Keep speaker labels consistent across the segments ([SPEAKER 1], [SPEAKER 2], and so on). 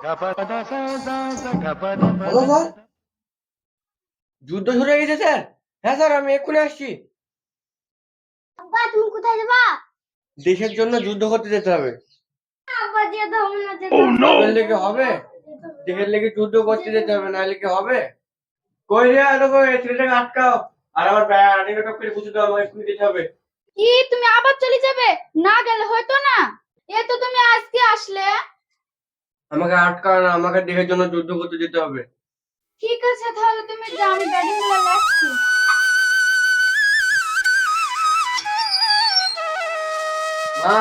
[SPEAKER 1] Sir. যুদ্ধ শুরু হয়ে গেছে স্যার। হ্যাঁ স্যার আমি এক্ষুনি আসছি।
[SPEAKER 2] আব্বা তুমি কোথায় যাবা?
[SPEAKER 1] দেশের জন্য যুদ্ধ করতে যেতে হবে।
[SPEAKER 2] আব্বা যেতে হবে না যেতে
[SPEAKER 1] দেশের লেগে হবে? দেশের লেগে যুদ্ধ করতে যেতে হবে নাহলে কি হবে? কই রে দেখো এই ছেলেটাকে আটকাও। আর আমার ব্যাগ টপ করে বুঝে দাও আমাকে এক্ষুনি যেতে হবে।
[SPEAKER 3] কি তুমি আবার চলে যাবে? না গেলে হয়তো না। এ তো তুমি আজকে আসলে।
[SPEAKER 1] আমাকে আটকাও না আমাকে দেহের জন্য যুদ্ধ করতে যেতে হবে।
[SPEAKER 3] ঠিক আছে তাহলে তুমি যাও আমি ব্যাটিংগুলো রাখছি
[SPEAKER 1] মা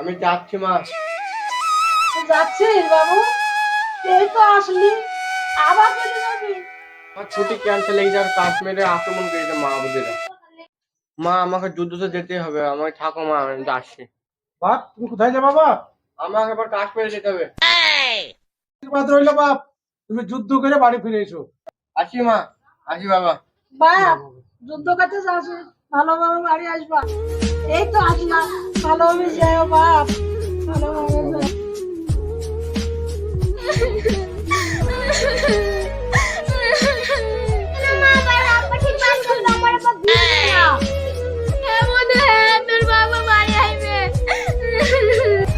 [SPEAKER 1] আমি যাচ্ছি মা।
[SPEAKER 4] যাচ্ছিস বাবু? এই তো আসলি। আবার চলে যাবি?
[SPEAKER 1] আমার ছুটি ক্যান্সেল হয়ে যাওয়ার কাশ্মীরে আক্রমণ করেছে মা বুঝেরা মা আমাকে যুদ্ধতে যেতে হবে। আমাকে থাকো মা আমি যাচ্ছি।
[SPEAKER 5] বাপ তুমি কোথায় যাবা বাপ?
[SPEAKER 1] আমাকে এবার কাশ্মীরে যেতে হবে।
[SPEAKER 5] আশীর্বাদ রইল বাপ। তুমি যুদ্ধ করে বাড়ি ফিরে এসো।
[SPEAKER 1] আসি মা আসি বাবা।
[SPEAKER 4] বাপ যুদ্ধ করতে যাস ভালোভাবে বাড়ি আসবা। এই তো আসলাম ভালোভাবে যাও বাপ। ভালোভাবে যাও।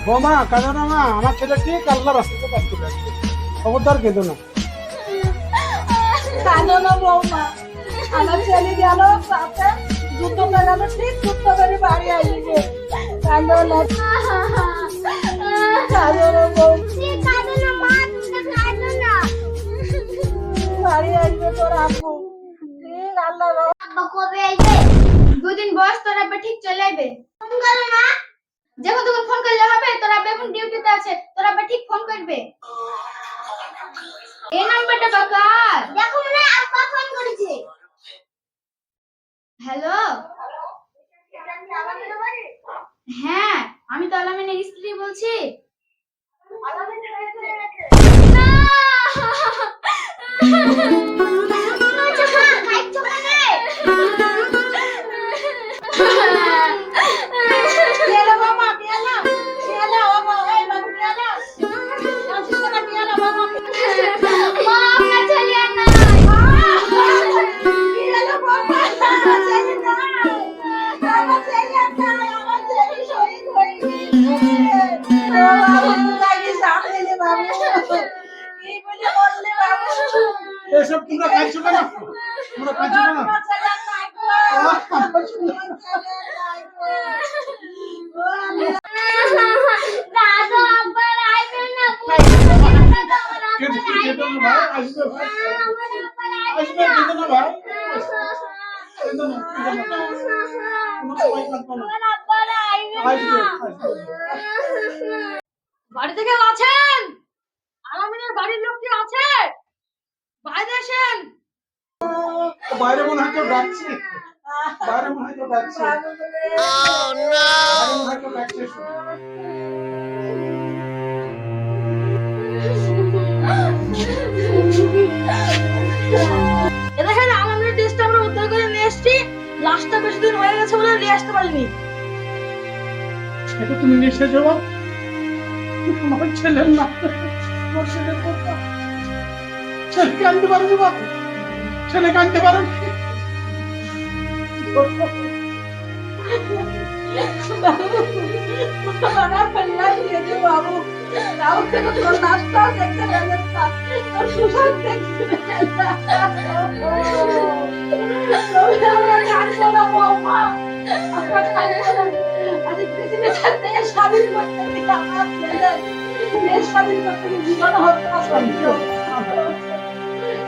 [SPEAKER 5] বোমা কাঁদো না মা আমার ছেলে ঠিক আল্লাহ রাস্তাতে কাজ আসবে খবরদার কেঁদো না।
[SPEAKER 4] কাঁদো না বৌমা। আমার ছেলে গেল সাথে গেল ঠিক যুদ্ধ করে বাড়ি আসবে কাঁদো না। কাঁদো না বৌমা।
[SPEAKER 2] কাঁদো না মা কাঁদো না।
[SPEAKER 4] বাড়ি আসবে তোর আপু ঠিক আল্লাহ
[SPEAKER 2] কবে আসবে
[SPEAKER 3] দুদিন বয়স তোর আব্বা ঠিক চলে আইবে।
[SPEAKER 2] ফোন করো না
[SPEAKER 3] যখন তখন ফোন করলে হবে তোর আব্বা এখন ডিউটিতে আছে তোর আব্বা ঠিক ফোন করবে। এই নাম্বারটা কাকার
[SPEAKER 2] দেখো মনে আব্বা ফোন করেছে।
[SPEAKER 3] হ্যালো হ্যাঁ আমি তো আলামিনের স্ত্রী বলছি। না
[SPEAKER 5] এসব তোমরা খাইছো কেন? তোমরা খাইছো কেন?
[SPEAKER 4] আমার ছেলে নাই গো আমার ছেলে নাই গো ও আমি
[SPEAKER 2] দাদু আব্বা আইবে না
[SPEAKER 5] কেঁদো কেঁদো না ভাই আসবে ভাই আসবে কেঁদো না ভাই কেঁদো না কেঁদো না কোনো সময় কাঁদবো না আসবে আসবে
[SPEAKER 4] বাড়িতে কেউ আছেন আলামিনের বাড়ির লোক কি আছে বাইরে আসেন
[SPEAKER 5] বাইরে মনে হয় কেউ ডাকছে। বাইরে মনে হয় কেউ ডাকছে। বাইরে মনে হয় কেউ ডাকছে।
[SPEAKER 4] এদেখানে আলামিনের ড্রেসটা আমরা উদ্ধার করে নিয়ে এসেছি। লাশটা বেশি দিন হয়ে গেছে বলে নিয়ে আসতে পারিনি।
[SPEAKER 5] এটা তুমি নিয়ে আমার ছেলের না আমার ছেলের কথা। ছেলে কানতে পারেনি বাপ ছেলে কানতে পারেন
[SPEAKER 4] স্বাধীন করতে স্বাধীন করতে জীবন হত্যা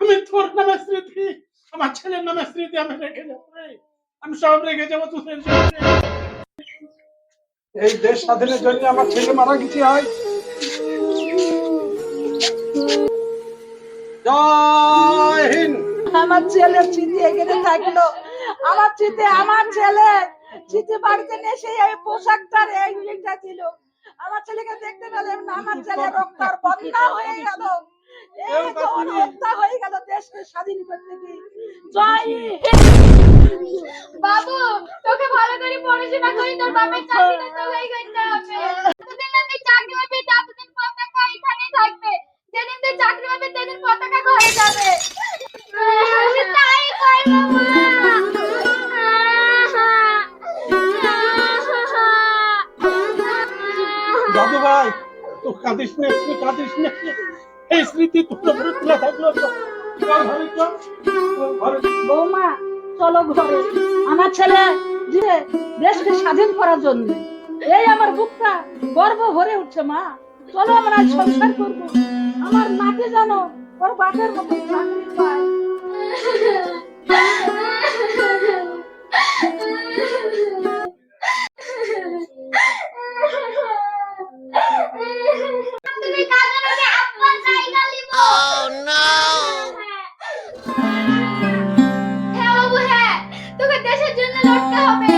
[SPEAKER 5] আমি তোর নামে স্মৃতি আমার ছেলের নামে স্মৃতি আমি রেখে যাব আমি সব রেখে যাব তোদের এই দেশ স্বাধীনের জন্য আমার ছেলে মারা গেছে হয় জয় হিন্দ।
[SPEAKER 4] আমার ছেলের চিঠি এখানে থাকল। আমার চিঠি আমার ছেলে। চিঠি বাড়িতে নিয়ে সেই এই পোশাকটার এই এইটা ছিল আমার ছেলেকে দেখতে পেলাম না আমার ছেলে রক্তার বন্যা হয়ে গেল। এই যখন হত্যা হয়ে গেল দেশকে স্বাধীন করতে গিয়ে জয়
[SPEAKER 3] বাবু তোকে ভালো করে পড়াশোনা করি তোর বাপের চাকরিটা তো হয়ে গেছে হবে যতদিন না তুই চাকরি পাবি ততদিন পতাকা এখানেই থাকবে। যেদিন তুই চাকরি পাবি সেদিন পতাকা ঘরে যাবে।
[SPEAKER 2] আমি তাই করব মা
[SPEAKER 5] দাদু ভাই তো কাঁদিস না তুই কাঁদিস না। এই স্মৃতি তোর তুলে থাকল।
[SPEAKER 4] বৌমা, চলো ঘরে। আমার ছেলে যে দেশকে স্বাধীন করার জন্য, এই আমার বুকটা গর্ব ভরে উঠছে, মা। চলো আমরা সংসার করব। আমার নাতি জানো ওর বাপের মতো চাকরি পায়। help me.